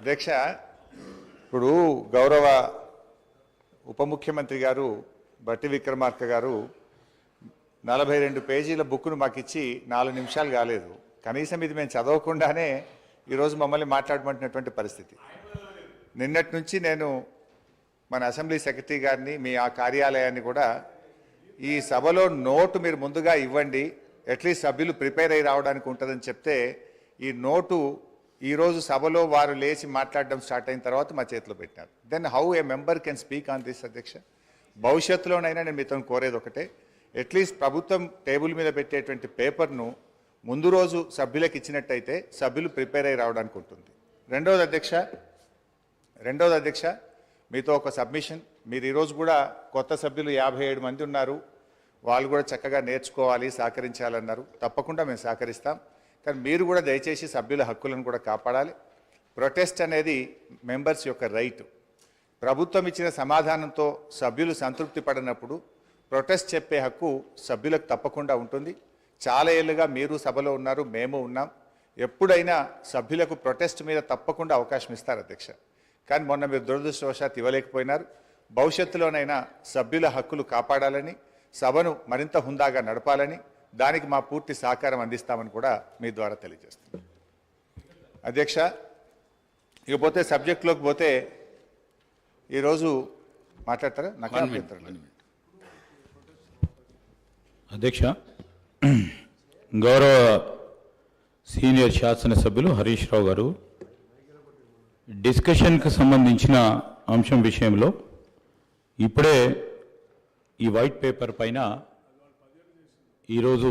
అధ్యక్ష ఇప్పుడు గౌరవ ఉప ముఖ్యమంత్రి గారు బట్టి విక్రమార్క గారు నలభై రెండు పేజీల బుక్ను మాకు ఇచ్చి నాలుగు నిమిషాలు కాలేదు. కనీసం ఇది మేము చదవకుండానే ఈరోజు మమ్మల్ని మాట్లాడమంటున్నటువంటి పరిస్థితి. నిన్నటి నుంచి నేను మన అసెంబ్లీ సెక్రటరీ గారిని మీ ఆ కార్యాలయాన్ని కూడా ఈ సభలో నోటు మీరు ముందుగా ఇవ్వండి. అట్లీస్ట్ సభ్యులు ప్రిపేర్ అయి రావడానికి ఉంటుందని చెప్తే ఈ నోటు ఈరోజు సభలో వారు లేచి మాట్లాడడం స్టార్ట్ అయిన తర్వాత మా చేతిలో పెట్టినారు. Then how a member can speak on this అధ్యక్ష భవిష్యత్తులోనైనా నేను మీతో కోరేది ఒకటే. అట్లీస్ట్ ప్రభుత్వం టేబుల్ మీద పెట్టేటువంటి పేపర్ను ముందు రోజు సభ్యులకు ఇచ్చినట్టయితే సభ్యులు ప్రిపేర్ అయి రావడానికి ఉంటుంది. రెండవది అధ్యక్ష రెండవది అధ్యక్ష మీతో ఒక సబ్మిషన్. మీరు ఈరోజు కూడా కొత్త సభ్యులు యాభై ఏడు మంది ఉన్నారు. వాళ్ళు కూడా చక్కగా నేర్చుకోవాలి సహకరించాలన్నారు. తప్పకుండా మేము సహకరిస్తాం. కానీ మీరు కూడా దయచేసి సభ్యుల హక్కులను కూడా కాపాడాలి. ప్రొటెస్ట్ అనేది మెంబర్స్ యొక్క రైట్. ప్రభుత్వం ఇచ్చిన సమాధానంతో సభ్యులు సంతృప్తి పడినప్పుడు ప్రొటెస్ట్ చెప్పే హక్కు సభ్యులకు తప్పకుండా ఉంటుంది. చాలా ఏళ్ళుగా మీరు సభలో ఉన్నారు మేము ఉన్నాం. ఎప్పుడైనా సభ్యులకు ప్రొటెస్ట్ మీద తప్పకుండా అవకాశం ఇస్తారు అధ్యక్ష. కానీ మొన్న మీరు దురదృష్టవశాత్ ఇవ్వలేకపోయినారు. భవిష్యత్తులోనైనా సభ్యుల హక్కులు కాపాడాలని సభను మరింత హుందాగా నడపాలని దానికి మా పూర్తి సహకారం అందిస్తామని కూడా మీ ద్వారా తెలియజేస్తున్నాం. అధ్యక్ష ఇకపోతే సబ్జెక్టులోకి పోతే ఈరోజు మాట్లాడతారా? నాకు. అధ్యక్ష గౌరవ సీనియర్ శాసనసభ్యులు హరీష్ రావు గారు డిస్కషన్కి సంబంధించిన అంశం విషయంలో ఇప్పుడే ఈ వైట్ పేపర్ పైన ఈరోజు